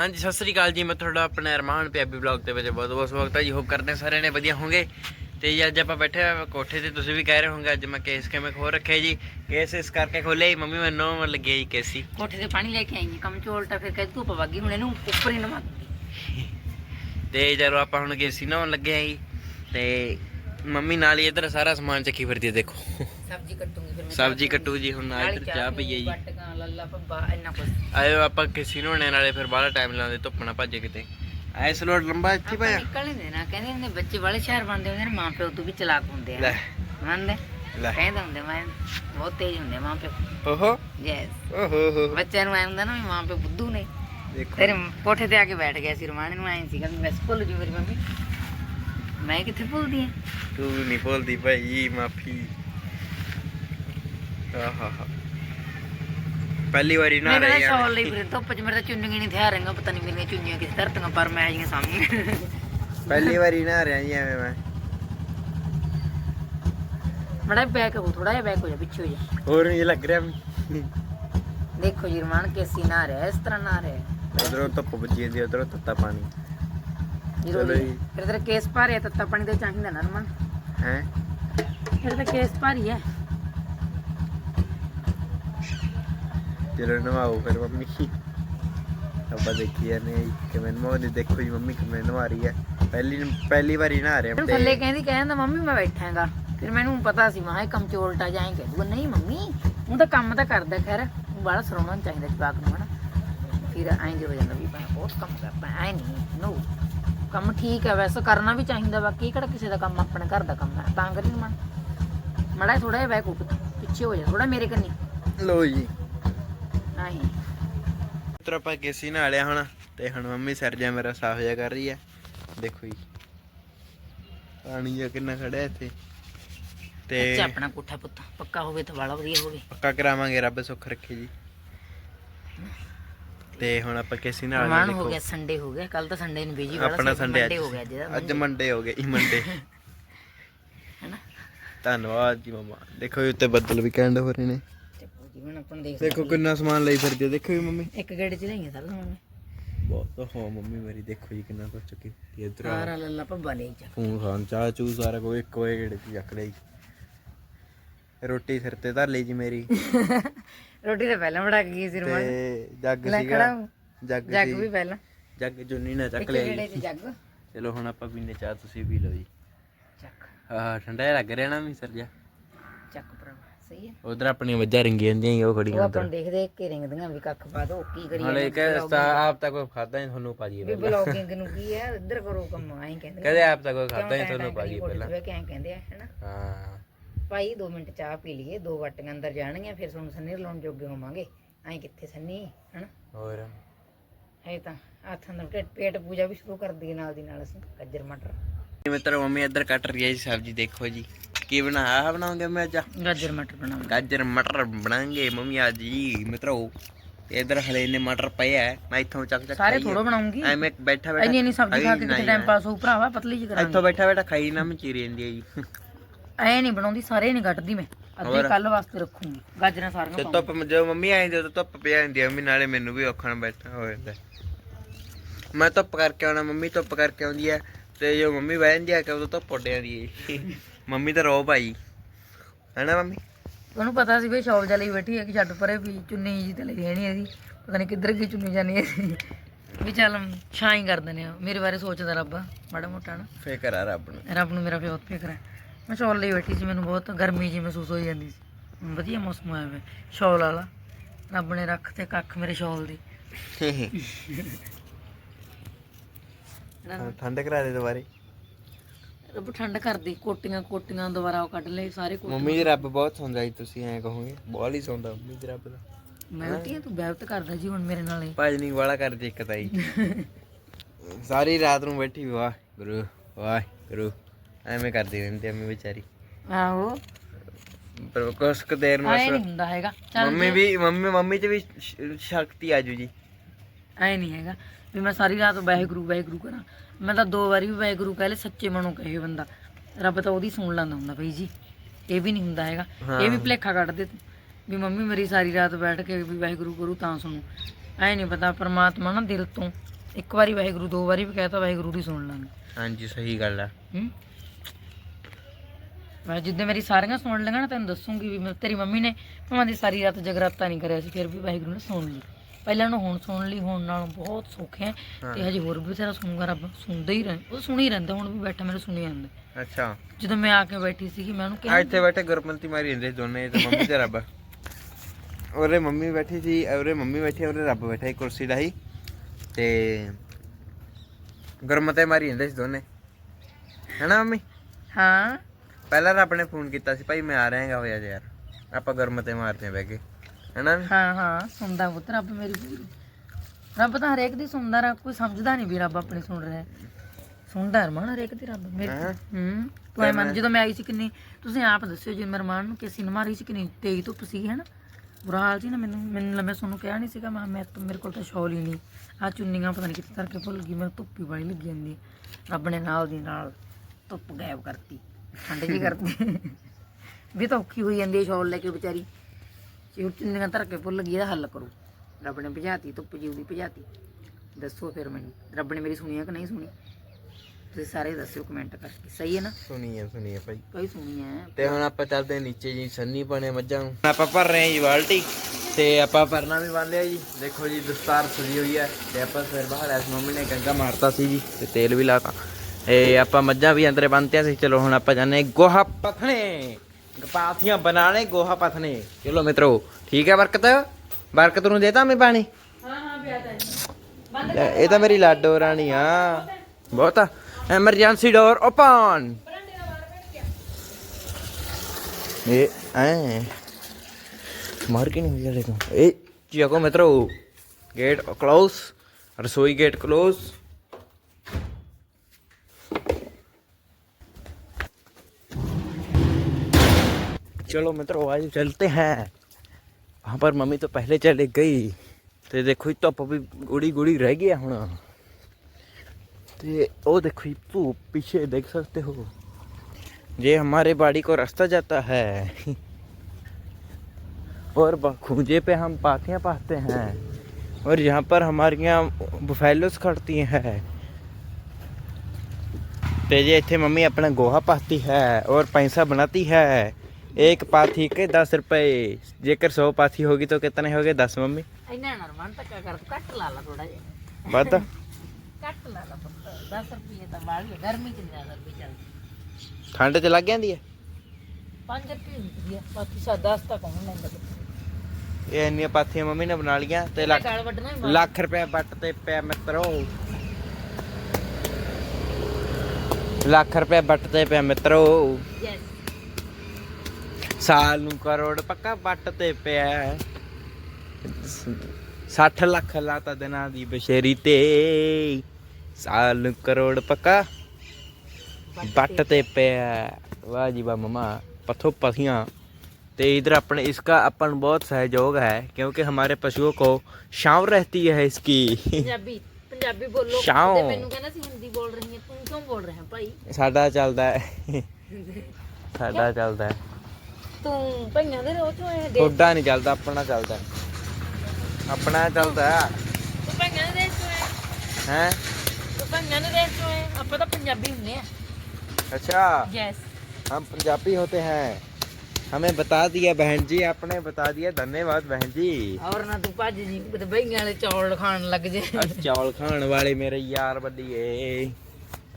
ਹਾਂਜੀ ਸਤਿ ਸ੍ਰੀ ਅਕਾਲ ਜੀ। ਮੈਂ ਤੁਹਾਡਾ ਆਪਣਾ ਅਰਮਾਨ ਪਿਆਬੀ ਬਲੌਗ ਦੇ ਵਿੱਚ ਬਹੁਤ ਬਹੁਤ ਸਵਾਗਤ ਹੈ ਜੀ। ਹੋਪ ਕਰਦੇ ਸਾਰਿਆਂ ਨੇ ਵਧੀਆ ਹੋਵੋਗੇ। ਤੇ ਜੀ ਅੱਜ ਆਪਾਂ ਬੈਠੇ ਹਾਂ ਕੋਠੇ ਤੇ। ਤੁਸੀਂ ਵੀ ਕਹਿ ਰਹੇ ਹੋਵੋਗੇ ਅੱਜ ਮੈਂ ਕੇਸ ਕਿਵੇਂ ਖੋਲ ਰੱਖਿਆ ਜੀ? ਕੇਸ ਇਸ ਕਰਕੇ ਖੋਲਿਆ ਜੀ ਮੰਮੀ ਮੈਨੂੰ ਲੱਗਿਆ ਜੀ ਕੇਸੀ। ਕੋਠੇ ਤੇ ਪਾਣੀ ਲੈ ਕੇ ਆਈ ਕੰਮ ਚੋਲਟਾ ਫਿਰ ਕਹਿ ਧੁੱਪ ਵਾਗੀ ਹੁਣ ਇਹਨੂੰ ਉੱਪਰ ਹੀ ਨਵਾ ਤੇ ਜਦੋਂ ਆਪਾਂ ਹੁਣ ਕੇਸੀ ਨਹਾਉਣ ਲੱਗੇ ਆਂ ਜੀ ਤੇ ਮੰਮੀ ਨਾਲ ਹੀ ਇੱਧਰ ਸਾਰਾ ਸਮਾਨ ਚੱਕੀ ਫਿਰਦੀ ਹੈ ਦੇਖੋ। ਸਬਜ਼ੀ ਕੱਟੂਗੀ ਫਿਰ ਮੈਂ ਸਬਜ਼ੀ ਕੱਟੂ ਜੀ ਹੁਣ ਨਾਲ ਇੱਧਰ ਚਾਹ ਪਈ ਹੈ ਜੀ। ਬੱਟਕਾਂ ਲੱਲਾ ਪੱਬਾ ਇੰਨਾ ਕੁਝ ਆਇਓ ਆਪਾਂ ਕੇਸੀ ਨਹਾਉਣੇ ਨਾਲੇ ਫਿਰ ਬਾਹਲਾ ਟਾਈਮ ਲਾਉਂਦੇ ਧੁੱਪ ਨਾ ਭੱਜੇ ਕਿਤੇ। ਆਏ ਸਲੋਟ ਲੰਬਾ ਇੱਥੇ ਆਪਾਂ ਪਿਆ। ਨਿਕਲ ਨਹੀਂ ਦੇਣਾ ਕਹਿੰਦੇ ਹੁੰਦੇ ਬੱਚੇ ਵਾਲੇ ਸ਼ਹਿਰ ਬਣਦੇ ਹੁੰਦੇ ਨੇ ਮਾਂ ਪਿਓ ਤੋਂ ਵੀ ਚਲਾਕ ਹੁੰਦੇ ਲੈ। ਆ ਮੰਨਦੇ? ਲੈ। ਕਹਿੰਦੇ ਹੁੰਦੇ ਮੈਂ ਬਹੁਤ ਤੇਜ਼ ਹੁੰਦੇ ਮਾਂ ਪਿਓ ਓਹੋ। ਯੈਸ ਓਹੋ ਬੱਚਿਆਂ ਨੂੰ ਐ ਹੁੰਦਾ ਨਾ ਵੀ ਮਾਂ ਪਿਓ ਬੁੱਧੂ ਨੇ। ਦੇਖੋ। ਤੇਰੇ ਕੋਠੇ ਤੇ ਆ ਕੇ ਬੈਠ ਗਿਆ ਸੀ ਰਮਾਨ ਨੂੰ ਐਂ ਸੀਗਾ ਮੈਂ ਭੁੱਲ ਜੂ ਮੇਰੀ ਮੰਮੀ। ਮੈਂ ਕਿੱਥੇ ਭੁੱਲਦੀ ਆ? ਤੂੰ ਨਹੀਂ ਬੋਲਦੀ ਭਾਈ ਮਾਫੀ। ਆਹਾ ਪਹਿਲੀ ਵਾਰੀ ਨਾ ਮੈਂ ਰਹੀ ਆ ਸ਼ੌਲ ਲਈ ਫਿਰ ਧੁੱਪ ਚ ਮੇਰੇ ਤਾਂ ਚੁੰਨੀਆਂ ਨਹੀਂ ਥਿਆ ਰਹੀਆਂ ਪਤਾ ਨਹੀਂ ਮੇਰੀਆਂ ਚੁੰਨੀਆਂ ਕਿਸ ਧਰਤੀਆਂ ਪਰ ਮੈਂ ਆਈਆਂ ਸਾਹਮਣੇ। ਪਹਿਲੀ ਵਾਰੀ ਨਾ ਰਿਹਾ ਜੀ ਐਵੇਂ ਮੈਂ। ਬੜਾ ਬੈਕ ਹੋ ਥੋੜਾ ਜਿਹਾ ਬੈਕ ਹੋ ਜਾ ਪਿੱਛੇ ਹੋ ਜਾ। ਹੋਰ ਇਹ ਲੱਗ ਰਿਹਾ ਦੇਖੋ ਜੀ ਰਮਾਨ ਕੇਸੀ ਨਾ ਰਿਹਾ ਇਸ ਤਰ੍ਹਾਂ ਨਾ ਰਿਹਾ ਉਧਰੋਂ ਧੁੱਪ ਵੱਜੀ ਜਾਂਦੀ ਉਧਰੋਂ ਤੱਤਾ ਪਾਣੀ। ਜ਼ਰੂਰੀ ਚਲੋ ਜੀ। ਫਿਰ ਤੇਰਾ ਕੇਸ ਤੱਤਾ ਪਾਣੀ ਤੇ ਚਾਹੀਦਾ ਨਾ ਰਮਾਨ ਹੈ? ਫਿਰ ਤਾਂ ਕੇਸ ਭਾਰੀ ਹੈ ਚਲੋ ਨਵਾਓ ਫਿਰ ਮੰਮੀ। ਆਪਾਂ ਦੇਖੀਏ ਨੇ ਕਿਵੇਂ ਨਵਾਉਂਦੀ ਦੇਖੋ ਜੀ ਮੰਮੀ ਕਿਵੇਂ ਨਵਾ ਰਹੀ ਹੈ ਪਹਿਲੀ ਪਹਿਲੀ ਵਾਰੀ ਨਾ ਰਿਹਾ ਤੈਨੂੰ ਥੱਲੇ ਕਹਿੰਦੀ ਕਹਿੰਦਾ ਮੰਮੀ ਮੈਂ ਬੈਠਾਂਗਾ। ਫਿਰ ਮੈਨੂੰ ਪਤਾ ਸੀ ਮਾਂ ਇਹ ਜਾਏ ਕਹਿ ਦੂਗਾ ਨਹੀਂ ਮੰਮੀ ਉਹ ਤਾਂ ਕੰਮ ਤਾਂ ਕਰਦਾ ਖੈਰ। ਬੜਾ ਸਰਾਉਣਾ ਨੀ ਚਾਹੀਦਾ ਜਵਾਕ ਨੂੰ ਹਨਾ? ਫਿਰ ਐਂ ਜੇ ਹੋ ਜਾਂਦਾ ਵੀ ਮੈਂ ਬਹੁਤ ਕੰਮ ਕਰਦਾ ਐ ਨਹੀਂ ਨੋ। ਕੰਮ ਠੀਕ ਹੈ ਵੈਸੇ ਕਰਨਾ ਵੀ ਚਾਹੀਦਾ ਬਾਕੀ ਕਿਹੜਾ ਕਿਸੇ ਦਾ ਕੰਮ ਆਪਣੇ ਘਰ ਦਾ ਕੰਮ ਹੈ ਤਾਂ ਕਰੀ ਮਨ ਮੜਾ। ਥੋੜਾ ਜਿਹਾ ਬੈਕ ਉੱਪ ਪਿੱਛੇ ਹੋ ਜਾ ਥੋੜਾ ਮੇਰੇ ਕੰਨੀ। ਲੋ ਜੀ। ਨਹੀਂ ਤਰ ਆਪਾਂ ਕੇਸੀ ਨਾਲ ਲਿਆ ਹੁਣ ਤੇ ਹੁਣ ਮੰਮੀ ਸਿਰ ਜਾ ਮੇਰਾ ਸਾਫ਼ ਜਿਹਾ ਕਰ ਰਹੀ ਹੈ। ਦੇਖੋ ਜੀ ਪਾਣੀ ਜਿਹਾ ਕਿੰਨਾ ਖੜਿਆ ਇੱਥੇ। ਤੇ ਆਪਣਾ ਕੋਠਾ ਪੁੱਤ ਪੱਕਾ ਹੋਵੇ ਤਾਂ ਵਾਲਾ ਵਧੀਆ ਹੋਵੇ। ਪੱਕਾ ਕਰਾਵਾਂਗੇ ਰੱਬ ਸੁੱਖ ਰੱਖੇ ਜੀ। ਤੇ ਹੁਣ ਆਪਾਂ ਕੇਸੀ ਨਾਲ ਮਾਨ ਦੇਖੋ ਹੋ ਗਿਆ ਸੰਡੇ ਹੋ ਗਿਆ ਕੱਲ ਤਾਂ ਸੰਡੇ ਨੂੰ ਬੀਜੀ ਆਪਣਾ ਸੰਡੇ ਹੋ ਗਿਆ ਅੱਜ ਦਾ ਅੱਜ ਮੰਡੇ ਹੋ ਗਿਆ ਹੀ ਮੰਡੇ ਹੈਨਾ? ਧੰਨਵਾਦ ਜੀ ਮਮਾ। ਦੇਖੋ ਉੱਤੇ ਬੱਦਲ ਵੀ ਕਹਿੰਦੇ ਹੋ ਰਹੇ ਨੇ। ਦੇਖੋ ਆਪਾਂ ਕਿੰਨਾ ਸਮਾਨ ਲਈ ਫਿਰਦੇ ਦੇਖੋ ਜੀ ਮੰਮੀ। ਇੱਕ ਗੇੜੇ ਚ ਲਈਆਂ ਸਾਰਾ ਸਮਾਨ ਬਹੁਤ ਹੋ ਮੰਮੀ ਮੇਰੀ ਦੇਖੋ ਜੀ ਕਿੰਨਾ ਕੁਝ ਚੁੱਕੀ ਇਧਰ ਸਾਰਾ ਲੱਲਾ ਭੱਬਾ ਲਈ ਜਾ ਫੋਨ ਖਾਨ ਚਾਹ ਚੂ ਸਾਰਾ ਕੋਈ ਇੱਕ ਹੋਏ ਗੇੜੇ ਚ ਚੱਕ ਲਈ ਰੋਟੀ ਸਿਰ ਤੇ ਧਰ ਲਈ ਜੀ ਮੇਰੀ। ਰੋਟੀ ਤਾਂ ਪਹਿਲਾਂ ਬਣਾ ਕੇ ਗਈ ਸੀ ਰਮਾਨ ਤੇ ਜੱਗ ਲੈ ਸੀਗਾ। ਖੜਾ ਜੱਗ ਜੱਗ ਸੀ। ਵੀ ਪਹਿਲਾਂ। ਜੱਗ ਜੁੰਨੀ ਨਾ ਚੱਕ ਇੱਕ ਲਿਆ ਗੇੜੇ ਜੀ। ਚ ਜੱਗ। ਚਲੋ ਹੁਣ ਆਪਾਂ ਪੀਨੇ ਚਾਹ ਤੁਸੀਂ ਪੀ ਲਓ ਜੀ। ਚੱਕ। ਆਹ ਠੰਡਾ ਜਿਹਾ ਲੱਗ ਰਿਹਾ ਨਾ ਵੀ ਸਰ ਜਾ ਚੱਕ ਭਰਾ ਸਹੀ ਹੈ। ਉਧਰ ਆਪਣੀਆਂ ਵੱਜਾਂ ਰਿੰਗੀਆਂ ਜਾਂਦੀਆਂ ਸੀ, ਉਹ ਉਹ ਖੜੀਆਂ ਆਪਾਂ ਨੂੰ ਦੇਖ ਦੇਖ ਕੇ ਰਿੰਗਦੀਆਂ ਵੀ ਕੱਖ ਪਾ ਦੋ ਕੀ ਕਰੀਏ ਹਲੇ ਕਿ ਆਪ ਤਾਂ ਕੋਈ ਖਾਦਾ ਨਹੀਂ ਤੁਹਾਨੂੰ ਪਾ ਦਈਏ ਵੀ ਪਹਿਲਾਂ। ਬਲੌਗਿੰਗ ਨੂੰ ਕੀ ਹੈ ਇੱਧਰ ਕਰੋ ਕੰਮ ਆਏ ਕਹਿੰਦੇ ਕਹਦੇ ਆਪ ਤਾਂ ਕੋਈ ਖਾਦਾ ਨਹੀਂ ਤੁਹਾਨੂੰ ਪਾ ਦਈਏ ਪਹਿਲਾਂ। ਕਿਆ ਕਹਿੰਦੇ ਆ ਹੈਨਾ ਹਾਂ। ਭਾਈ 2 ਮਿੰਟ ਚਾਹ ਪੀ ਲਈਏ ਦੋ ਵਟੀਆਂ ਅੰਦਰ ਜਾਣਗੀਆਂ ਫਿਰ ਤੁਹਾਨੂੰ ਸੰਨੀ ਲਾਉਣ ਜੋਗੇ ਹੋਵਾਂਗੇ। ਐਂ ਕਿੱਥੇ ਸੰਨੀ ਹਨਾ? ਹੋਰ? ਹੈ ਤਾਂ ਹੱਥਾਂ ਦਾ ਪੇਟ ਪੂਜਾ ਵੀ ਸ਼ੁਰੂ ਕਰ ਦਈਏ ਨਾਲ ਦੀ ਨਾਲ ਅਸੀਂ ਗੱਜਰ ਮਟਰ। ਮਿੱਤਰ ਮੰਮੀ ਇੱਧਰ ਕੱਟ ਰਹੀ ਹੈ ਜੀ ਸਬਜ਼ੀ ਦੇਖੋ ਜੀ। ਕੀ ਬਣਾਇਆ ਬਣਾਉਂਗੇ ਮੈਂ ਅੱਜ? ਗੱਜਰ ਮਟਰ ਬਣਾਵਾਂਗੇ ਗਾਜਰ ਮਟਰ ਬਣਾਂਗੇ ਮੰਮੀ ਅੱਜ ਜੀ ਮਿੱਤਰੋ। ਇੱਧਰ ਹਲੇ ਨੇ ਮਟਰ ਪਏ ਐ ਮੈਂ ਇੱਥੋਂ ਚੱਕ ਚੱਕ ਸਾਰੇ ਥੋੜੋ ਬਣਾਉਂਗੀ ਐ ਮੈਂ ਬੈਠਾ ਬੈਠਾ ਇੰਨੀ ਇੰਨੀ ਸਬਜ਼ੀ ਖਾ ਕੇ ਕਿਤੇ ਟਾਈਮ ਪਾਸ ਹੋਊ ਭਰਾਵਾ ਪਤਲੀ ਜਿਹੀ ਕਰਾਂਗੇ। ਇੱਥੋਂ ਬੈਠਾ ਬੈਠਾ ਖਾਈ ਨਾ ਮਚੀਰੀ ਜਾਂਦੀ ਹੈ ਜੀ। ਐ ਨਹੀਂ ਬਣਾਉਂਦੀ ਸਾਰੇ ਨਹੀਂ ਕੱਟਦੀ ਮੈਂ। ਅੱਧੀ ਕੱਲ ਵਾਸਤੇ ਰੱਖੂੰਗੀ ਗਾਜਰਾਂ ਤੇ ਸਾਰੀਆਂ ਧੁੱਪ ਮ- ਜਦੋਂ ਮੰਮੀ ਆਈ ਜਦੋਂ ਧੁੱਪ ਪਿਆ ਆ ਮੰਮੀ ਨਾਲੇ ਮੈਨੂੰ ਵੀ ਔਖਾ ਨਾ ਬੈਠਾ ਹੋ ਜਾਂਦਾ। ਮੈਂ ਧੁੱਪ ਕਰਕੇ ਆਉਣਾ ਮੰਮੀ ਧੁੱਪ ਕਰਕੇ ਆਉਂਦੀ ਆ ਤੇ ਜੋ ਮੰਮੀ ਬਹਿ ਜਾਂਦੀ ਆ ਕਿ ਉਦੋਂ ਧੁੱਪ ਉੱਡ ਜਾਂਦੀ ਹੈ ਮੰਮੀ ਤਾਂ ਰੋ ਭਾਈ। ਹੈਨਾ ਮੰਮੀ? ਉਹਨੂੰ ਪਤਾ ਸੀ ਵੀ ਸ਼ੌਪ ਜਾ ਲਈ ਬੈਠੀ ਹੈ ਕਿ ਛੱਡ ਪਰੇ ਵੀ ਚੁੰਨੀ ਜੀ ਤੇ ਲਈ ਰਹਿਣੀ ਇਹਦੀ। ਪਤਾ ਨਹੀਂ ਕਿੱਧਰ ਗਈ ਚੁੰਨੀ ਜਾਣੀ ਇਹਦੀ। ਵੀ ਚੱਲ ਛਾਈ ਕਰ ਦਿੰਦੇ ਆ। ਮੇਰੇ ਬਾਰੇ ਸੋਚਦਾ ਰੱਬ ਮਾੜਾ ਮੋਟਾ ਨਾ। ਫੇਕਰ ਆ ਰੱਬ ਨੂੰ। ਰੱਬ ਨੂੰ ਮੇਰਾ ਬਹੁਤ ਫਿਕਰ ਹੈ ਮੈਂ ਸ਼ਾਲ ਲਈ ਬੈਠੀ ਸੀ ਮੈਨੂੰ ਬਹੁਤ ਗਰਮੀ ਜੀ ਮਹਿਸੂਸ ਹੋਈ ਜਾਂਦੀ ਸੀ। ਵਧੀਆ ਮੌਸਮ ਹੋਇਆ ਵੇ ਸ਼ਾਲ ਵਾਲਾ। ਰੱਬ ਨੇ ਰੱਖ ਤੇ ਕੱਖ ਮੇਰੇ ਸ਼ਾਲ ਦੀ। ਠੰਡ ਕਰਾ ਦੇ ਦੁਬਾਰੇ। ਰੱਬ ਠੰਡ ਕਰਦੀ ਕੋਟੀਆਂ ਕੋਟੀਆਂ ਦੁਬਾਰਾ ਉਹ ਕੱਢ ਲਏ ਸਾਰੇ ਕੋਟ ਮੰਮੀ ਜੀ ਰੱਬ ਬਹੁਤ ਸੌਂਦਾ ਜੀ ਤੁਸੀਂ ਐਂ ਕਹੋਗੇ ਬਹੁਤ ਹੀ ਸੌਂਦਾ ਮੰਮੀ ਜੀ ਰੱਬ ਦਾ। ਮੈਂ ਕੀ ਤੂੰ ਬੈਵਤ ਕਰਦਾ ਜੀ ਹੁਣ ਮੇਰੇ ਨਾਲ। ਭਜਨੀ ਵਾਲਾ ਕਰਦੀ ਇੱਕ ਤਾਂ ਜੀ ਸਾਰੀ ਰਾਤ ਨੂੰ ਬੈਠੀ ਵਾਹ ਗੁਰੂ ਵਾਹ ਗੁਰੂ ਐਵੇਂ ਕਰਦੀ ਰਹਿੰਦੀ ਅੰਮੀ ਵਿਚਾਰੀ। ਆਹੋ। ਪਰ ਕੁਛ ਕੁ ਦੇਰ ਨੂੰ ਐ ਨਹੀਂ ਬਸ ਹੁੰਦਾ ਹੈਗਾ। ਚੱਲ ਮੰਮੀ ਵੀ ਮੰਮੀ ਮੰਮੀ ਚ ਵੀ ਸ਼- ਸ਼ਕਤੀ ਆਜੂ ਜੀ ਐ ਨਹੀਂ ਹੈਗਾ ਵੀ ਮੈਂ ਸਾਰੀ ਰਾਤ ਵਾਹਿਗੁਰੂ ਵਾਹਿਗੁਰੂ ਕਰਾਂ। ਮੈਂ ਤਾਂ ਦੋ ਵਾਰੀ ਵੀ ਵਾਹਿਗੁਰੂ ਕਹਿ ਲੇ ਸੱਚੇ ਮਨੋਂ ਕਹੇ ਬੰਦਾ। ਰੱਬ ਤਾਂ ਉਹਦੀ ਸੁਣ ਲੈਂਦਾ ਹੁੰਦਾ ਬਈ ਜੀ। ਇਹ ਵੀ ਨਹੀਂ ਹੁੰਦਾ ਹੈਗਾ। ਇਹ ਵੀ ਭਲੇਖਾ ਕੱਢਦੇ ਤੂੰ ਵੀ ਮੰਮੀ ਮੇਰੀ ਸਾਰੀ ਰਾਤ ਬੈਠ ਕੇ ਵੀ ਵਾਹਿਗੁਰੂ ਕਰੂ ਤਾਂ ਸੁਣੂ। ਐ ਨਹੀਂ ਪਤਾ ਪ੍ਰਮਾਤਮਾ ਨਾ ਦਿਲ ਤੋਂ ਇੱਕ ਵਾਰੀ ਵਾਹਿਗੁਰੂ ਦੋ ਵਾਰੀ ਵੀ ਕਹਤਾ ਵਾਹਿਗੁਰੂ ਦੀ ਸੁਣ ਲਾਂਗੇ ਹਾਂਜੀ ਸਹੀ ਗੱਲ ਆ। ਹੂੰ? ਮੈਂ ਜਿੱਦਾਂ ਮੇਰੀ ਸਾਰੀਆਂ ਸੁਣ ਲਈਆਂ ਨਾ ਤੈਨੂੰ ਦੱਸੂਗੀ ਵੀ ਮੈਂ- ਤੇਰੀ ਮੰਮੀ ਨੇ ਭਾਵੇਂ ਦੀ ਸਾਰੀ ਰਾਤ ਜਗਰਾਤਾ ਨਹੀਂ ਕਰਿਆ ਸੀ ਫਿਰ ਵੀ ਵਾਹਿਗੁਰੂ ਨੇ ਸੁਣ ਲਈ। ਪਹਿਲਾਂ ਨੂੰ ਹੁਣ ਸੁਣ ਲਈ ਹੁਣ ਨਾਲੋਂ ਬਹੁਤ ਸੌਖੇ ਹੈ। ਤੇ ਹਜੇ ਹੋਰ ਵੀ ਤੇਰਾ ਸੁਣੂਗਾ ਰੱਬ ਸੁਣਦਾ ਹੀ ਰਹਿ। ਉਹ ਸੁਣੀ ਰਹਿੰਦਾ ਹੁਣ ਵੀ ਬੈਠਾ ਮੈਨੂੰ ਸੁਣੀ ਜਾਂਦਾ। ਅੱਛਾ। ਜਦੋਂ ਮੈਂ ਆ ਕੇ ਬੈਠੀ ਸੀਗੀ ਮੈਂ ਉਹਨੂੰ ਆ ਕਿਹਾ ਇੱਥੇ ਬੈਠੇ ਗੁਰਪੰਤੀ ਮਾਰੀ ਜਾਂਦੇ ਸੀ ਦੋਨੇ ਤੇ ਮੰਮੀ ਤੇ ਰੱਬ ਉਹਰੇ ਮੰਮੀ ਬੈਠੀ ਸੀ ਉਹਰੇ ਮੰਮੀ ਬੈਠੀ ਉਹਰੇ ਰੱਬ ਬੈਠਾ ਸੀ ਕੁਰਸੀ ਲਾਈ ਤੇ ਗੁਰਮਤੇ ਮਾਰੀ ਜਾਂਦੇ ਸੀ ਦੋਨੇ। ਹੈਨਾ ਮੰਮੀ? ਹਾਂ। ਪਹਿਲਾਂ ਰੱਬ ਨੇ ਫੋਨ ਕੀਤਾ ਸੀ ਭਾਈ ਮੈਂ ਆ ਰਿਹਾਗਾ ਹੋਇਆ ਯਾਰ। ਆਪਾਂ ਗੁਰਮਤੇ ਮਾਰਦੇ ਆ ਬਹਿ ਕੇ। ਹੈਨਾ? ਹਾਂ ਹਾਂ ਸੁਣਦਾ ਪੁੱਤ ਰੱਬ ਮੇਰੀ ਪੂਰੀ। ਰੱਬ ਤਾਂ ਹਰੇਕ ਦੀ ਸੁਣਦਾ ਰੱਬ ਕੋਈ ਸਮਝਦਾ ਨਹੀਂ ਵੀ ਰੱਬ ਆਪਣੀ ਸੁਣ ਰਿਹਾ। ਸੁਣਦਾ ਰਮਨ ਹਰੇਕ ਦੀ ਰੱਬ ਮੇਰੀ ਹੈਂ? ਤੂੰ। ਐ ਮੰਨ ਜਦੋਂ ਮੈਂ ਆਈ ਸੀ ਕਿੰਨੀ ਤੁਸੀਂ ਆਪ ਦੱਸਿਓ ਜੀ ਮਰਮਾਨ ਨੂੰ ਕਿ ਸਿਨੇਮਾ ਰਹੀ ਸੀ ਕਿੰਨੀ ਤੇਜ਼ ਧੁੱਪ ਸੀ ਹੈ ਨਾ ਬੁਰਾ ਹਾਲ ਸੀ ਨਾ ਮੈਨੂੰ ਮੈਨੂੰ ਲੰਮੇ ਤੁਹਾਨੂੰ ਕਿਹਾ ਨਹੀਂ ਸੀਗਾ ਮੈਂ ਮੈਂ ਤਾਂ ਮੇਰੇ ਕੋਲ ਤਾਂ ਸ਼ੌਲ ਹੀ ਨਹੀਂ ਆ ਚੁੰਨੀਆਂ ਪਤਾ ਨਹੀਂ ਕਿੱਥੇ ਧਰ ਕੇ ਭੁੱਲ ਗਈ ਮੈਨੂੰ ਧੁੱਪ ਬੜੀ ਲੱਗੀ ਜਾਂਦੀ। ਰੱਬ ਨੇ ਨਾਲ ਦੀ ਨਾਲ ਧੁੱਪ ਗਾਇਬ ਕਰਤੀ। ਠੰਡ ਜੀ ਕਰਤੀ ਵੀ ਤਾਂ ਔਖੀ ਹੋਈ ਜਾਂਦੀ ਸ਼ੌਲ ਲੈ ਕੇ ਵਿਚਾਰੀ। ਚੁੰਨੀਆਂ ਧਰ ਕੇ ਭੁੱਲ ਗਈ ਇਹਦਾ ਹੱਲ ਕਰੋ। ਰੱਬ ਨੇ ਭਜਾਤੀ ਧੁੱਪ ਜੀ ਉਹਦੀ ਭਜਾਤੀ। ਦੱਸੋ ਫਿਰ ਮੈਨੂੰ ਰੱਬ ਨੇ ਮੇਰੀ ਸੁਣੀ ਹੈ ਕਿ ਨਹੀਂ ਸੁਣੀ? ਤੁਸੀਂ ਸਾਰੇ ਦੱਸਿਓ ਕਮੈਂਟ ਕਰਕੇ। ਸਹੀ ਹੈ ਨਾ? ਸੁਣੀਏ ਸੁਣੀਏ ਭਾਈ। ਕੋਈ ਸੁਣੀ ਹੈ। ਤੇ ਹੁਣ ਆਪਾਂ ਚੱਲਦੇ ਹਾਂ ਨੀਚੇ ਜੀ ਸੰਨੀ ਬਣੇ ਮੱਝਾਂ ਨੂੰ। ਆਪਾਂ ਭਰ ਰਹੇ ਹਾਂ ਜੀ ਬਾਲਟੀ ਤੇ ਆਪਾਂ ਪਰਨਾ ਵੀ ਬੰਨ ਲਿਆ ਜੀ। ਦੇਖੋ ਜੀ ਦਸਤਾਰ ਸਜੀ ਹੋਈ ਹੈ। ਤੇ ਆਪਾਂ ਫਿਰ ਬਾਹਰ ਐਸ ਮੰਮੀ ਨੇ ਕੰਗਾ ਮਾਰਤਾ ਸੀ ਜੀ ਤੇ ਤੇਲ ਵੀ ਲਾਤਾ। ਇਹ ਆਪਾਂ ਮੱਝਾਂ ਵੀ ਅੰਦਰੇ ਬੰਨਤੀਆਂ ਸੀ। ਚਲੋ ਹੁਣ ਆਪਾਂ ਜਾਣੇ ਗੋਹਾ ਪਥਣੇ। ਗਪਾਥੀਆਂ ਬਣਾਣੇ ਗੋਹਾ ਪਥਣੇ। ਚਲੋ ਮਿੱਤਰੋ ਠੀਕ ਹੈ ਬਰਕਤ? ਬਰਕਤ ਨੂੰ ਦੇਤਾ ਮੈਂ ਪਾਣੀ? ਹਾਂ ਹਾਂ ਪਿਆ ਤਾਂ ਇਹ ਤਾਂ ਮੇਰੀ ਲਾਡੋ ਰਾਣੀ ਆ। ਬਹੁਤਾ ਐਮਰਜੈਂਸੀ ਡੋਰ ਓਪਨ। ਇਹ ਐ। ਮਾਰ ਕੇ ਨਹੀਂ ਜਾਲੇ ਤੋਂ। ਇਹ ਜੀ ਆਕੋ ਮਿੱਤਰੋ ਗੇਟ ਕਲੋਜ਼ ਰਸੋਈ ਗੇਟ ਕਲੋਜ਼ चलो मित्रों आज चलते हैं वहाँ पर मम्मी तो पहले चले गई ਤੇ ਦੇਖੋ ਜੀ ਧੁੱਪ ਵੀ ਗੂੜੀ ਗੂੜੀ ਰਹਿ ਗਈ ਆ ਹੁਣ ਤੇ ਉਹ देखो जी धूप पीछे देख सकते हो ये हमारे बाड़ी को रास्ता जाता है और ब- खूंजे पे हम पाथियाँ पाते हैं और यहाँ पर हमारे यहाँ बुफेलोस खड़ती हैं तो ये इतने मम्मी अपना गोहा पाती है और पैसा बनाती है एक पाथी के दस रुपए जेकर सौ पाथी होगी तो कितने हो गए दस मम्मी ਇੰਨਾ ਨਰਮਨ ਧੱਕਾ ਕਰ ਤੂੰ ਕੱਟ ਲਾ ਲਾ ਥੋੜਾ ਜਿਹਾ ਵੱਧ ਕੱਟ ਲਾ ਲਾ ਪੁੱਤ 10 ਰੁਪਏ ਤਾਂ ਵਾਲੀ ਗਰਮੀ ਚ ਨਹੀਂ 10 ਰੁਪਏ ਚੱਲਦੀ ਠੰਡ ਚ ਲੱਗ ਜਾਂਦੀ ਹੈ 5 ਰੁਪਏ ਹੁੰਦੀ ਆ ਬਾਕੀ ਸਾ 10 ਤਾਂ ਕੌਣ ਲੈਂਦਾ ਪੁੱਤ? ਇਹ ਇੰਨੀਆਂ ਪਾਥੀਆਂ ਮੰਮੀ ਨੇ ਬਣਾ ਲੀਆਂ ਤੇ ਲੱਖ ਗਾਲ ਵੱਢਣਾ ਹੀ ਲੱਖ ਰੁਪਏ ਬੱਟ ਤੇ ਪਿਆ ਮਿੱਤਰੋ ਲੱਖ ਰੁਪਏ ਬੱਟ ਤੇ ਪਿਆ ਮਿੱਤਰੋ ਯੈਸ ਸਾਲ ਨੂੰ ਕਰੋੜ ਪੱਕਾ ਬੱਟ ਤੇ ਪਿਆ 60 ਲੱਖ ਲਾਤਾ ਦਿਨਾਂ ਦੀ ਬਸ਼ੇਰੀ ਤੇ ਸਾਲ ਨੂੰ ਕਰੋੜ ਪੱਕਾ ਬੱਟ ਤੇ ਪਿਆ वाह जी वाह ममा पथो पथियाँ तो इधर अपने इसका अपन बहुत सहयोग है क्योंकि हमारे पशुओं को छाँव रहती है इसकी ਪੰਜਾਬੀ ਪੰਜਾਬੀ ਬੋਲੋ ਸ਼ਾਓ। ਤੇ ਮੈਨੂੰ ਕਹਿੰਦਾ ਸੀ ਹਿੰਦੀ ਬੋਲ ਰਹੀ ਹੈ ਤੂੰ ਕਿਉਂ ਬੋਲ ਰਿਹਾ ਭਾਈ ਸਾਡਾ ਚੱਲਦਾ ਹੈ ਸਾਡਾ ਚੱਲਦਾ ਹੈ ਤੂੰ ਭਈਆਂ ਦੇ ਰੋਹ ਚੋਂ ਇਹ ਦੇ ਤੁਹਾਡਾ ਨਹੀਂ ਚੱਲਦਾ ਆਪਣਾ ਚੱਲਦਾ ਹੈ। ਆਪਣਾ ਚੱਲਦਾ ਹੈ ਤੂੰ ਭਈਆਂ ਦੇ ਚੋਂ ਹੈ हैं? ਤੂੰ ਭਈਆਂ ਦੇ ਚੋਂ ਹੈ ਆਪਾਂ ਤਾਂ ਪੰਜਾਬੀ ਹੁੰਦੇ ਆ अच्छा ਯੈਸ हम पंजाबी होते हैं हमें बता दिया बहन जी आपने बता दिया धन्यवाद बहन जी ਔਰ ਨਾ ਤੂੰ ਭੱਜ ਜੀ ਤੇ ਭਈਆਂ ਵਾਲੇ ਚੌਲ ਖਾਣ ਲੱਗ ਜੇ ਅੱਜ ਚੌਲ ਖਾਣ ਵਾਲੇ ਮੇਰੇ ਯਾਰ ਵੱਡੀਏ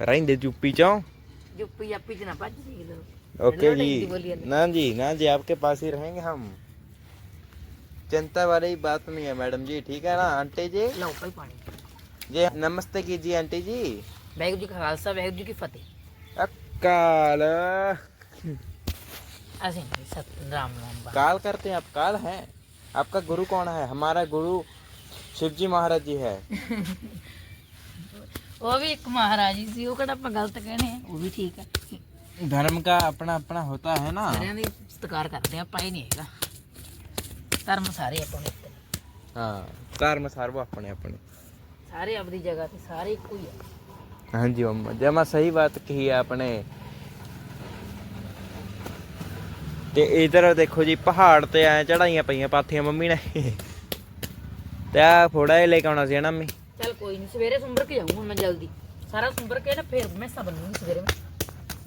ਰਹਿੰਦੇ ਚੁੱਪੀ ਚੋਂ ਜੁੱਪੀ ਆਪੀ ਚ ਨਾ ਭੱਜ ਜੀ ਕਿਧਰ ओके जी। ना जी ना जी आपके पास ही रहेंगे हम। चिंता वाली बात नहीं है मैडम जी ठीक है ना आंटी जी? लो पानी। जी नमस्ते कीजिए आंटी जी। वाहगुरु जी का खालसा वाहगुरु जी की फतेह। अकाल। राम राम। काल करते हैं आप काल हैं। आपका गुरु कौन है? हमारा गुरु शिव जी महाराज जी है। वो भी एक महाराज जी वो कड़ा गलत कहने वो भी ठीक है। धर्म का अपना अपना होता है ना ਸਾਰਿਆਂ ਦੀ ਸਤਿਕਾਰ ਕਰਦੇ ਆ ਆਪਾਂ ਇਹ ਨਹੀਂ ਹੈਗਾ ਧਰਮ ਸਾਰੇ ਆਪਾਂ ਨੂੰ ਇੱਕ ਨੇ। हाँ धर्म सर्व अपने अपने ਸਾਰੇ ਆਪਦੀ ਜਗ੍ਹਾ ਤੇ ਸਾਰੇ ਇੱਕੋ ਹੀ ਆ हाँ जी मम्मा जमा सही बात कही है आपने ਤੇ ਇਧਰ ਦੇਖੋ ਜੀ ਪਹਾੜ ਤੇ ਐ ਚੜਾਈਆਂ ਪਈਆਂ ਪਾਥੀਆਂ ਮੰਮੀ ਨੇ ਤੇ ਆ ਫੋੜਾ ਜਿਹਾ ਲੈ ਕੇ ਆਉਣਾ ਸੀ ਨਾ ਮੰਮੀ ਚੱਲ ਕੋਈ ਨਹੀਂ ਸਵੇਰੇ ਸੁੰਬਰ ਕੇ ਜਾਊਂ ਹੁਣ ਮੈਂ ਜਲਦੀ ਸਾਰਾ ਸੁੰਬਰ ਕੇ ਨਾ ਫਿਰ ਮੈਂ ਸਭ ਬਣੂੰਗੀ ਸਵੇਰੇ ਮੈਂ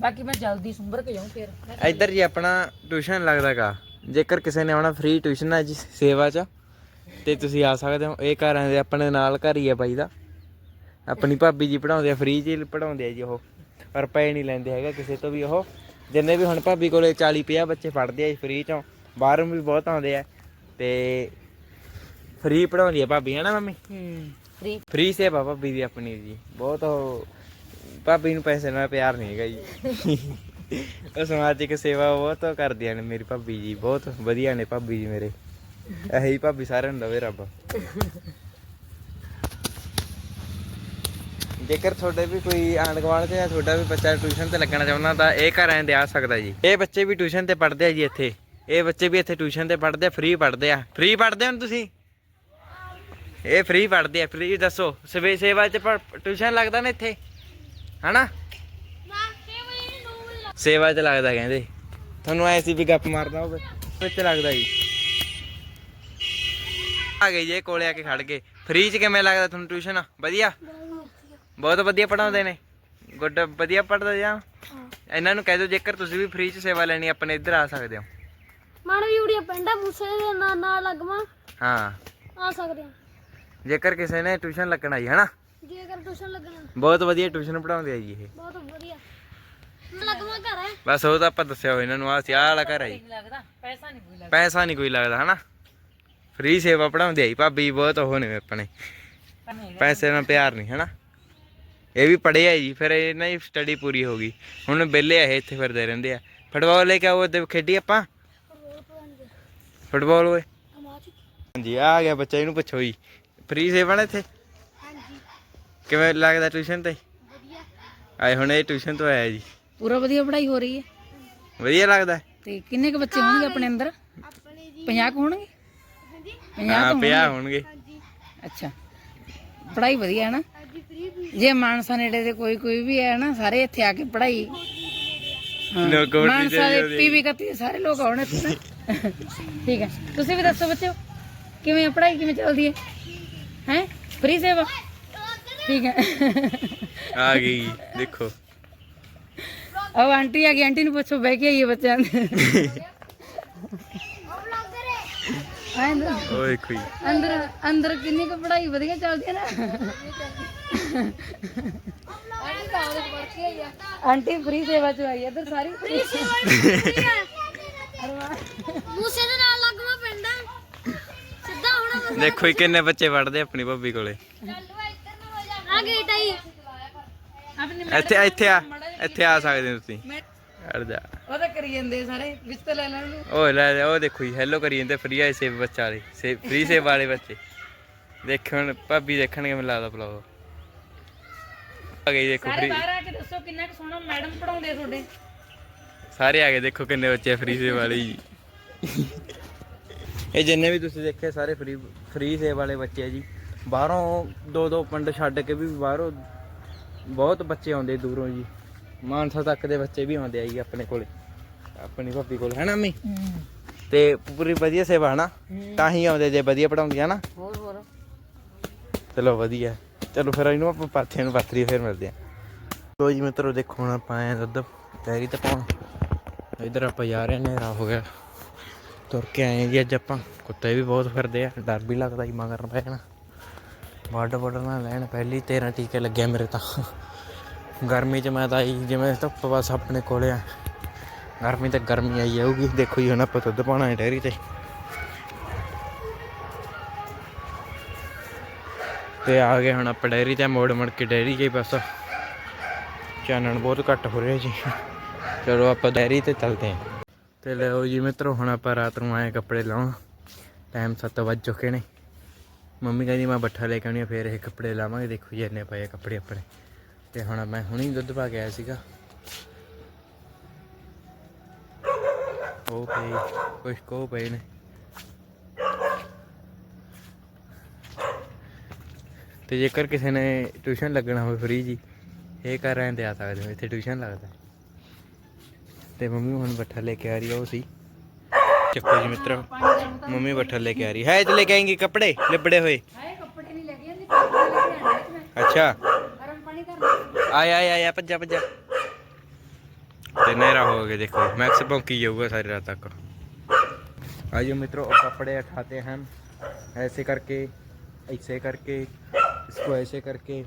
ਬਾਕੀ ਮੈਂ ਜਲਦੀ ਸੁੰਬਰ ਕੇ ਜਾਊਂ ਫਿਰ। ਇੱਧਰ ਜੀ ਆਪਣਾ ਟਿਊਸ਼ਨ ਲੱਗਦਾਗਾ। ਜੇਕਰ ਕਿਸੇ ਨੇ ਆਉਣਾ ਫ੍ਰੀ ਟਿਊਸ਼ਨ ਹੈ ਜੀ ਸੇਵਾ ਚ ਤੇ ਤੁਸੀਂ ਆ ਸਕਦੇ ਹੋ। ਇਹ ਘਰਾਂ ਦੇ ਆਪਣੇ ਨਾਲ ਘਰ ਹੀ ਹੈ ਬਾਈ ਦਾ। ਆਪਣੀ ਭਾਬੀ ਜੀ ਪੜਾਉਂਦੇ ਆ ਫ੍ਰੀ ਚ ਪੜਾਉਂਦੇ ਆ ਜੀ ਉਹ। ਰੁਪਏ ਨਹੀਂ ਲੈਂਦੇ ਹੈਗਾ ਕਿਸੇ ਤੋਂ ਵੀ ਉਹ। ਜਿੰਨੇ ਵੀ ਹੁਣ ਭਾਬੀ ਕੋਲੇ 40 50 ਬੱਚੇ ਪੜ੍ਹਦੇ ਆ ਫ੍ਰੀ ਚੋਂ ਬਾਹਰੋਂ ਵੀ ਬਹੁਤ ਆਉਂਦੇ ਆ। ਤੇ ਫ੍ਰੀ ਪੜਾਉਂਦੀ ਆ ਭਾਬੀ ਹੈ ਨਾ ਮੰਮੀ? ਹੂੰ ਫ੍ਰੀ ਫ੍ਰੀ ਸੇਵਾ ਭਾਬੀ ਦੀ ਆਪਣੀ ਜੀ। ਬਹੁਤ ਉਹ ਭਾਬੀ ਨੂੰ ਪੈਸੇ ਨਾਲ ਪਿਆਰ ਨਹੀਂ ਹੈਗਾ ਜੀ। ਉਹ ਸਮਾਜਿਕ ਸੇਵਾ ਬਹੁਤ ਕਰਦੀਆਂ ਨੇ ਮੇਰੀ ਭਾਬੀ ਜੀ, ਬਹੁਤ ਵਧੀਆ ਨੇ ਭਾਬੀ ਜੀ ਮੇਰੇ। ਇਹੀ ਹੀ ਭਾਬੀ ਸਾਰਿਆਂ ਨੂੰ ਦਵੇ ਰੱਬ। ਜੇਕਰ ਤੁਹਾਡੇ ਵੀ ਕੋਈ ਆਂਢ ਗੁਆਂਢ 'ਚ ਜਾਂ ਤੁਹਾਡਾ ਵੀ ਬੱਚਾ ਟਿਊਸ਼ਨ ਤੇ ਲੱਗਣਾ ਚਾਹੁੰਦਾ ਤਾਂ ਇਹ ਘਰ ਐਂ ਦੇ ਆ ਸਕਦਾ ਜੀ। ਇਹ ਬੱਚੇ ਵੀ ਟਿਊਸ਼ਨ ਤੇ ਪੜ੍ਹਦੇ ਆ ਜੀ ਇੱਥੇ। ਇਹ ਬੱਚੇ ਵੀ ਇੱਥੇ ਟਿਊਸ਼ਨ ਤੇ ਪੜ੍ਹਦੇ ਆ, ਫ੍ਰੀ ਪੜ੍ਹਦੇ ਆ। ਫ੍ਰੀ ਪੜ੍ਹਦੇ ਹੋ ਤੁਸੀਂ? ਇਹ ਫ੍ਰੀ ਪੜ੍ਹਦੇ ਆ, ਫ੍ਰੀ ਦੱਸੋ। ਸਵੇ ਸੇਵਾ ਚ ਟਿਊਸ਼ਨ ਲੱਗਦਾ ਨਾ ਇੱਥੇ? ਹਨਾ? ਸੇਵਾ ਚ ਲੱਗਦਾ ਕਹਿੰਦੇ। ਤੁਹਾਨੂੰ ਐ ਸੀ ਵੀ ਗੱਪ ਮਾਰਦਾ ਹੋਵੇ। ਵਿੱਚ ਲੱਗਦਾ ਜੀ। ਆ ਗਏ ਜੇ ਕੋਲੇ ਆ ਕੇ ਖੜ ਗਏ। ਫ੍ਰੀ ਚ ਕਿਵੇਂ ਲੱਗਦਾ ਤੁਹਾਨੂੰ ਟਿਊਸ਼ਨ ਵਧੀਆ? ਬਹੁਤ ਵਧੀਆ ਪੜਾਉਂਦੇ ਨੇ। ਗੁੱਡ ਵਧੀਆ ਪੜਦਾ ਜਾਂ ਇਹਨਾਂ ਨੂੰ ਕਹਿ ਦਿਓ ਜੇਕਰ ਤੁਸੀਂ ਵੀ ਫ੍ਰੀ ਚ ਸੇਵਾ ਲੈਣੀ ਆਪਣੇ ਇੱਧਰ ਆ ਸਕਦੇ ਹੋ। ਮਨ ਵੀ ਉੜੀਆ ਪਿੰਡਾ ਮੂਸੇ ਦੇ ਨਾਲ ਨਾਲ ਲੱਗਵਾ। ਹਾਂ। ਆ ਸਕਦੇ ਆ। ਜੇਕਰ ਕਿਸੇ ਨੇ ਟਿਊਸ਼ਨ ਲੱਗਣਾ ਜੀ ਹਨਾ? ਜੇਕਰ ਟਿਊਸ਼ਨ ਲੱਗਣਾ। ਬਹੁਤ ਵਧੀਆ ਟਿਊਸ਼ਨ ਪੜਾਉਂਦੇ ਆ ਜੀ ਇਹ। ਬਹੁਤ ਵਧੀਆ। ਲੱਗਵਾ ਘਰ ਹੈ? ਬਸ ਉਹ ਤਾਂ ਆਪਾਂ ਦੱਸਿਆ ਹੋਇਆ ਇਹਨਾਂ ਨੂੰ ਆ ਸਿਆਹ ਵਾਲਾ ਘਰ ਹੈ ਜੀ। ਨਹੀਂ ਲੱਗਦਾ ਪੈਸਾ ਨਹੀਂ ਕੋਈ ਲੱਗਦਾ। ਪੈਸਾ ਨਹੀਂ ਕੋਈ ਲੱਗਦਾ ਹਨਾ? ਫ੍ਰੀ ਸੇਵਾ ਪੜਾਉਂਦੇ ਆ ਜੀ ਭਾਬੀ ਬਹੁਤ ਉਹ ਨੇ ਆਪਣੇ। ਪੈਸੇ ਨਾਲ ਪਿਆਰ ਨਹੀਂ ਹਨਾ? ਇਹ ਵੀ ਪੜ੍ਹੇ ਆ ਜੀ ਫਿਰ ਇਹਨਾਂ ਦੀ ਸਟੱਡੀ ਪੂਰੀ ਹੋ ਗਈ। ਹੁਣ ਵਿਹਲੇ ਆ ਇਹ ਇੱਥੇ ਫਿਰਦੇ ਰਹਿੰਦੇ ਆ। ਫੁੱਟਬਾਲ ਲੈ ਕੇ ਆਓ ਤੇ ਖੇਡੀ ਆਪਾਂ? ਫੁੱਟਬਾਲ ਓਏ। ਹਾਂਜੀ ਆ ਗਿਆ ਬੱਚਾ ਇਹਨੂੰ ਪੁੱਛੋ ਜੀ। ਫ੍ਰੀ ਸੇਵਾ ਨੇ ਇੱਥੇ? ਕਿਵੇਂ ਲੱਗਦਾ ਟਿਊਸ਼ਨ ਤੇ? ਵਧੀਆ। ਆਏ ਹੁਣ ਇਹ ਟਿਊਸ਼ਨ ਤੋਂ ਆਇਆ ਜੀ। ਪੂਰਾ ਵਧੀਆ ਪੜ੍ਹਾਈ ਹੋ ਰਹੀ ਹੈ। ਵਧੀਆ ਲੱਗਦਾ? ਤੇ ਕਿੰਨੇ ਕੁ ਬੱਚੇ ਹੋਣਗੇ ਆਪਣੇ ਅੰਦਰ? ਆਪਣੇ ਜੀ। 50 ਕੁ ਹੋਣਗੇ? ਹਾਂਜੀ। 50 ਹਾਂ ਕੁ ਪਿਆ ਹੋਣਗੇ? ਹੋਣਗੇ। ਹਾਂਜੀ। ਅੱਛਾ। ਪੜ੍ਹਾਈ ਵਧੀਆ ਹੈ ਨਾ? ਹਾਂਜੀ ਫ੍ਰੀ ਵੀ ਜੇ ਮਾਨਸਾ ਨੇੜੇ ਦੇ ਕੋਈ ਕੋਈ ਵੀ ਹੈ ਨਾ ਸਾਰੇ ਇੱਥੇ ਆ ਕੇ ਪੜ੍ਹਾਈ। ਹਾਂ। ਲੋਕ ਕੋਟਲੀ ਮਾਨਸਾ ਦੇ ਪੀਵੀ ਕੱਤੀ ਸਾਰੇ ਲੋਕ ਆਉਣੇ ਇੱਥੇ ਨਾ। ਠੀਕ ਹੈ। ਤੁਸੀਂ ਵੀ ਦੱਸੋ ਬੱਚਿਓ ਕਿਵੇਂ ਆ ਪੜ੍ਹਾਈ ਕਿਵੇਂ ਚੱਲਦੀ ਹੈ? ਹੈ? ਫ੍ਰੀ ਸੇਵਾ? ਠੀਕ ਹੈ। ਆ ਗਈ ਦੇਖੋ। ਉਹ ਆਂਟੀ ਆ ਗਈ ਆਂਟੀ ਨੂੰ ਪੁੱਛੋ ਬਹਿ ਕੇ ਆਈਏ ਬੱਚਿਆਂ ਦੇ। ਆਏ ਓਏ ਦੇਖੋ ਜੀ ਅੰਦਰ ਅੰਦਰ ਕਿੰਨੀ ਕੁ ਪੜ੍ਹਾਈ ਵਧੀਆ ਚੱਲਦੀ ਹੈ ਨਾ। ਆਂਟੀ ਫ੍ਰੀ ਸੇਵਾ ਚ ਆਈ ਹੈ ਇੱਧਰ ਸਾਰੀ ਮੂਸੇ ਦੇ ਨਾਲ ਲੱਗਵਾ ਪਿੰਡਾ। ਸਿੱਧਾ ਹੋਣਾ ਦੇਖੋ ਕਿੰਨੇ ਬੱਚੇ ਪੜਦੇ ਆਪਣੀ ਭਾਬੀ ਕੋਲੇ। ਇੱਥੇ ਇੱਥੇ ਆ ਇੱਥੇ ਆ ਸਕਦੇ ਹੋ ਤੁਸੀਂ। ਅੜ ਜਾ। ਉਹ ਤਾਂ ਕਰੀ ਜਾਂਦੇ ਸਾਰੇ ਵਿੱਚ ਤੇ ਲੈ ਲੈਣ ਨੂੰ। ਓਏ ਲੈ ਲੈ, ਉਹ ਦੇਖੋ ਜੀ ਹੈਲੋ ਕਰੀ ਜਾਂਦੇ ਫ੍ਰੀ ਆਏ ਸੇਵ ਬੱਚਾ ਵਾਲੇ ਸੇ ਫ੍ਰੀ ਸੇਵ ਵਾਲੇ ਬੱਚੇ। ਦੇਖੋ ਹੁਣ ਭਾਬੀ ਦੇਖਣਗੇ ਮੈਨੂੰ ਲੱਗਦਾ ਪਲਾਓ ਆ ਗਈ ਦੇਖੋ ਸਾਰੇ ਫ੍ਰੀ ਬਾਹਰ ਆ ਕੇ ਦੱਸੋ ਕਿੰਨਾ ਕੁ ਸੋਹਣਾ ਮੈਡਮ ਪੜਾਉਂਦੇ ਤੁਹਾਡੇ। ਸਾਰੇ ਆ ਗਏ ਦੇਖੋ ਕਿੰਨੇ ਬੱਚੇ ਫ੍ਰੀ ਸੇਵ ਵਾਲੇ ਜੀ। ਇਹ ਜਿੰਨੇ ਵੀ ਤੁਸੀਂ ਦੇਖੇ ਸਾਰੇ ਫ੍ਰੀ ਫ੍ਰੀ ਸੇਵ ਵਾਲੇ ਬੱਚੇ ਆ ਜੀ। ਬਾਹਰੋਂ ਦੋ ਦੋ ਪਿੰਡ ਛੱਡ ਕੇ ਵੀ ਬਾਹਰੋਂ ਬਹੁਤ ਬੱਚੇ ਆਉਂਦੇ ਦੂਰੋਂ ਜੀ। ਮਾਨਸਾ ਤੱਕ ਦੇ ਬੱਚੇ ਵੀ ਆਉਂਦੇ ਆ ਜੀ ਆਪਣੇ ਕੋਲੇ। ਆਪਣੀ ਭਾਬੀ ਕੋਲ ਹੈ ਨਾ ਮੰਮੀ ਤੇ ਪੂਰੀ ਵਧੀਆ ਸੇਵਾ ਹਨਾ ਤਾਂ ਹੀ ਆਉਂਦੇ ਜੇ ਵਧੀਆ ਪੜਾਉਂਦੀ ਆ ਨਾ? ਹੋਰ ਹੋਰ। ਚਲੋ ਵਧੀਆ। ਚਲੋ ਫਿਰ ਇਹਨੂੰ ਆਪਾਂ ਪਾਥੀਆਂ ਨੂੰ ਪਾਥਰੀ ਫਿਰ ਮਿਲਦੇ ਆ। ਲੋ ਜੀ ਮਿੱਤਰੋ ਦੇਖੋ ਹੁਣ ਆਪਾਂ ਆਏ ਦੁੱਧ। ਡੈਰੀ ਤੇ ਪਾਉਣ। ਇਧਰ ਆਪਾਂ ਜਾ ਰਹੇ ਨੇ ਰਾ ਹੋ ਗਿਆ। ਤੁਰ ਕੇ ਆਏ ਜੀ ਅੱਜ ਆਪਾਂ। ਕੁੱਤੇ ਵੀ ਬਹੁਤ ਫਿਰਦੇ ਆ ਡਰ ਵੀ ਲੱਗਦਾ ਜੀ ਮਗਰ ਪੈਣਾ ਵੱਡ ਵੱਡ ਨਾ ਲੈਣ। ਪਹਿਲੀ 13 ਟੀਕੇ ਲੱਗੇ ਮੇਰੇ ਤਾਂ। ਗਰਮੀ 'ਚ ਮੈਂ ਤਾਂ ਆਈ, ਜਿਵੇਂ ਧੁੱਪ ਬਸ ਆਪਣੇ ਕੋਲੇ ਆ। ਗਰਮੀ ਤੇ ਗਰਮੀ ਆਈ ਜਾਊਗੀ। ਦੇਖੋ ਜੀ, ਹੁਣ ਆਪਾਂ ਦੁੱਧ ਪਾਉਣਾ ਹੈ ਡੈਰੀ ਤੇ। ਤੇ ਆ ਗਏ ਹੁਣ ਆਪਾਂ ਡੈਰੀ ਤੇ, ਮੋੜ ਮੜ ਕੇ ਡੈਰੀ ਗਈ ਬਸ। ਚਾਨਣ ਬਹੁਤ ਘੱਟ ਹੋ ਰਿਹਾ ਜੀ। ਚਲੋ ਆਪਾਂ ਡੈਰੀ ਤੇ ਚੱਲਦੇ ਹਾਂ। ਤੇ ਲਓ ਜੀ ਮਿੱਤਰੋ, ਹੁਣ ਆਪਾਂ ਰਾਤ ਨੂੰ ਆਏ ਕੱਪੜੇ ਲਾਉਣ। ਟਾਈਮ 7 ਵੱਜ ਚੁੱਕੇ ਨੇ। ਮੰਮੀ ਕਹਿੰਦੀ ਮੈਂ ਬੱਠਾ ਲੈ ਕੇ ਆਉਣੀ ਆ, ਫੇਰ ਇਹ ਕੱਪੜੇ ਲਾਵਾਂਗੇ। ਦੇਖੋ ਜੀ, ਇੰਨੇ ਪਏ ਆ ਕੱਪੜੇ ਆਪਣੇ। ਤੇ ਹੁਣ ਮੈਂ ਹੁਣੀ ਦੁੱਧ ਪਾ ਕੇ ਆਇਆ ਸੀਗਾ। ਉਹ ਪਈ ਕੁਛ ਕੋ ਪਏ ਨੇ। ਤੇ ਜੇਕਰ ਕਿਸੇ ਨੇ ਟਿਊਸ਼ਨ ਲੱਗਣਾ ਹੋਵੇ ਫ੍ਰੀ ਜੀ, ਇਹ ਕਰ ਰਹੇ ਤੇ ਆ ਸਕਦੇ ਹੋ, ਇੱਥੇ ਟਿਊਸ਼ਨ ਲੱਗਦਾ। ਤੇ ਮੰਮੀ ਹੁਣ ਬੱਠਾ ਲੈ ਕੇ ਆ ਰਹੀ ਆ, ਉਹ ਸੀ। ਚੱਕੋ ਜੀ ਮਿੱਤਰੋ ਮੰਮੀ ਬੱਠਲ ਲੈ ਕੇ ਆ ਰਹੀ ਹੈ ਤੇ ਲੈ ਕੇ ਆਏਂਗੇ ਕੱਪੜੇ ਲਿਬੜੇ ਹੋਏ ਹਾਏ ਕੱਪੜੇ ਨਹੀਂ ਲੱਗੇ ਜਾਂਦੇ ਕੱਪੜੇ ਲੈ ਕੇ ਆਣੇ ਵਿੱਚ ਮੈਂ ਅੱਛਾ ਗਰਮ ਪਾਣੀ ਕਰ ਆਇਆ ਆਇਆ ਆਇਆ ਭੱਜਾ ਭੱਜਾ ਤੇ ਨਹਿਰਾ ਹੋ ਗਏ ਦੇਖੋ मैक्स भौंकी जाऊंगा सारी रात तक आइए मित्रों और कपड़े उठाते हैं हम ऐसे करके ऐसे करके इसको ऐसे करके